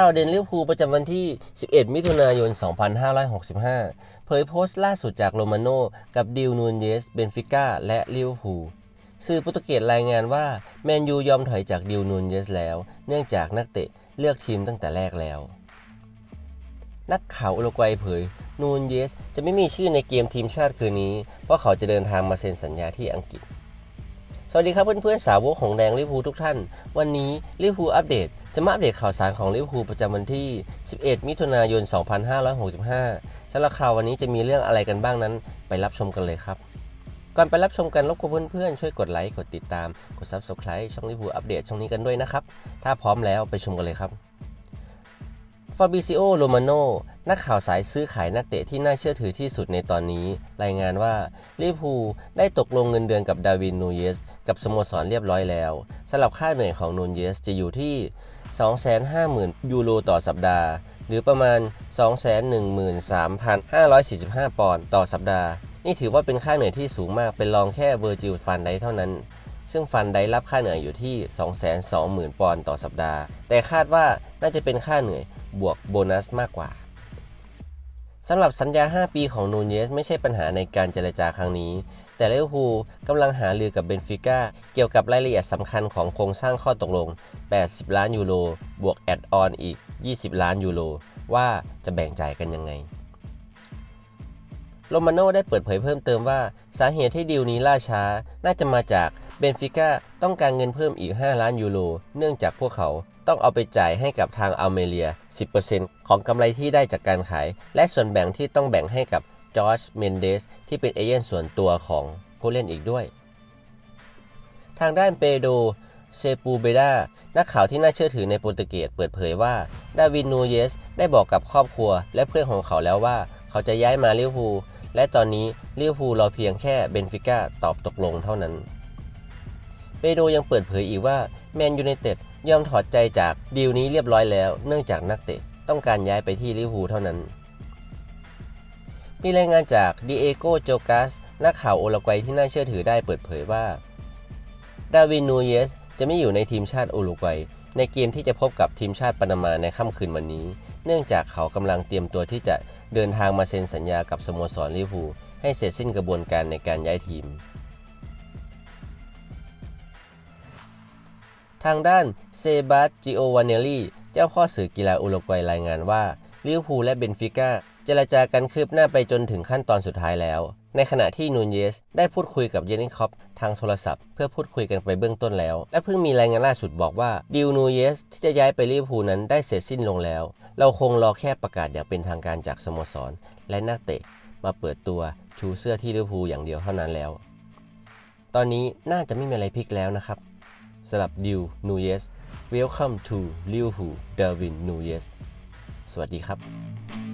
ข่าวเด่นลิเวอร์พูลประจำวันที่ 11 มิถุนายน 2565 เผยโพสต์ล่าสุดจากโรมาโน่กับดิวนูนเยส เบนฟิก้า และลิเวอร์พูลสื่อโปรตุเกสรายงานว่า แมนยูยอมถอยจากดิวนูนเยสแล้ว เนื่องจากนักเตะเลือกทีมตั้งแต่แรกแล้ว นักข่าวอุรุกวัยเผย นูนเยส จะไม่มีชื่อในเกมทีมชาติคืนนี้ เพราะเขาจะเดินทางมาเซ็นสัญญาที่อังกฤษสวัสดีครับเพื่อนๆสาวกของแดงลิเวอร์พูลทุกท่าน วันนี้ลิเวอร์พูลอัปเดต จะมาอัปเดตข่าวสารของลิเวอร์พูลประจำวันที่ 11 มิถุนายน 2565สำหรับข่าววันนี้จะมีเรื่องอะไรกันบ้างนั้น ไปรับชมกันเลยครับ ก่อนไปรับชมกันรบกวนเพื่อนๆ ช่วยกดไลค์ กดติดตาม กด Subscribe ช่องลิเวอร์พูลอัปเดตช่องนี้กันด้วยนะครับ ถ้าพร้อมแล้วไปชมกันเลยครับฟาบิซิโอ โรมาโน นักข่าวสายซื้อขายนักเตะที่น่าเชื่อถือที่สุดในตอนนี้ รายงานว่าลิเวอร์พูลได้ตกลงเงินเดือนกับดาวินนูเยส กับสโมสรเรียบร้อยแล้วสำหรับค่าเหนื่อยของนูเยสจะอยู่ที่ 250,000 ยูโรต่อสัปดาห์ หรือประมาณ 213,545 ปอนด์ต่อสัปดาห์ นี่ถือว่าเป็นค่าเหนื่อยที่สูงมากเป็นรองแค่เวอร์จิลฟันไดเท่านั้น ซึ่งฟันไดรับค่าเหนื่อยอยู่ที่ 220,000 ปอนด์ต่อสัปดาห์ แต่คาดว่าน่าจะเป็นค่าเหนื่อยบวกโบนัสมากกว่า สำหรับสัญญา 5 ปีของนูเนสไม่ใช่ปัญหาในการเจรจาครั้งนี้ แต่ลิเวอร์พูลกำลังหารือกับเบนฟิก้าเกี่ยวกับรายละเอียดสำคัญของโครงสร้างข้อตกลง 80 ล้านยูโร บวกแอดออนอีก 20 ล้านยูโร ว่าจะแบ่งจ่ายกันยังไง โรมาโน่ได้เปิดเผยเพิ่มเติมว่าสาเหตุที่ดีลนี้ล่าช้าน่าจะมาจาก เบนฟิก้าต้องการเงินเพิ่มอีก 5 ล้านยูโร เนื่องจากพวกเขาต้องเอาไปจ่ายให้กับทางอัลเมเรีย 10%ของกำไรที่ได้จากการขาย และส่วนแบ่งที่ต้องแบ่งให้กับจอร์จเมนเดสที่เป็นเอเย่นส่วนตัวของผู้เล่นอีกด้วย ทางด้านเปโดเซปูเบดานักข่าวที่น่าเชื่อถือในโปรตุเกสเปิดเผยว่า ดาวินนูเยส ได้บอกกับครอบครัว และเพื่อนของเขาแล้วว่า เขาจะย้ายมาลิเวอร์พูลและตอนนี้ลิเวอร์พูลรอเพียงแค่เบนฟิก้าตอบตกลงเท่านั้น เปโดยังเปิดเผยอีกว่าแมนยูไนเต็ดยอมถอดใจจากดีลนี้เรียบร้อยแล้ว เนื่องจากนักเตะต้องการย้ายไปที่ลิเวอร์พูลเท่านั้น มีรายงานจากดิเอโกโจกัสนักข่าวโอลากวัยที่น่าเชื่อถือได้เปิดเผยว่า ดาวินนูเยสจะไม่อยู่ในทีมชาติโอลากวัยในเกมที่จะพบกับทีมชาติปานามาในค่ำคืนวันนี้ เนื่องจากเขากำลังเตรียมตัวที่จะเดินทางมาเซ็นสัญญากับสโมสรลิเวอร์พูลให้เสร็จสิ้นกระบวนการในการย้ายทีม ทางด้านเซบาสจิโอวานเนลลี่ เจ้าพ่อสื่อกีฬาอุรุกวัยรายงานว่าลิเวอร์พูลและเบนฟิก้าเจรจากันคืบหน้าไปจนถึงขั้นตอนสุดท้ายแล้ว ในขณะที่นูนเยส ได้พูดคุยกับเยนนิคอปทางโทรศัพท์ เพื่อพูดคุยกันไปเบื้องต้นแล้ว และเพิ่งมีรายงานล่าสุดบอกว่าดิวนูเยส ที่จะย้ายไปลิเวอร์พูลนั้นได้เสร็จสิ้นลงแล้ว เราคงรอแค่ประกาศอย่างเป็นทางการจากสโมสร และนักเตะ มาเปิดตัวชูเสื้อที่ลิเวอร์พูลอย่างเดียวเท่านั้นแล้ว ตอนนี้น่าจะไม่มีอะไรพลิกแล้วนะครับ สำหรับดิวนูเยส Welcome to ลิวหูเดวินนูเยส สวัสดีครับ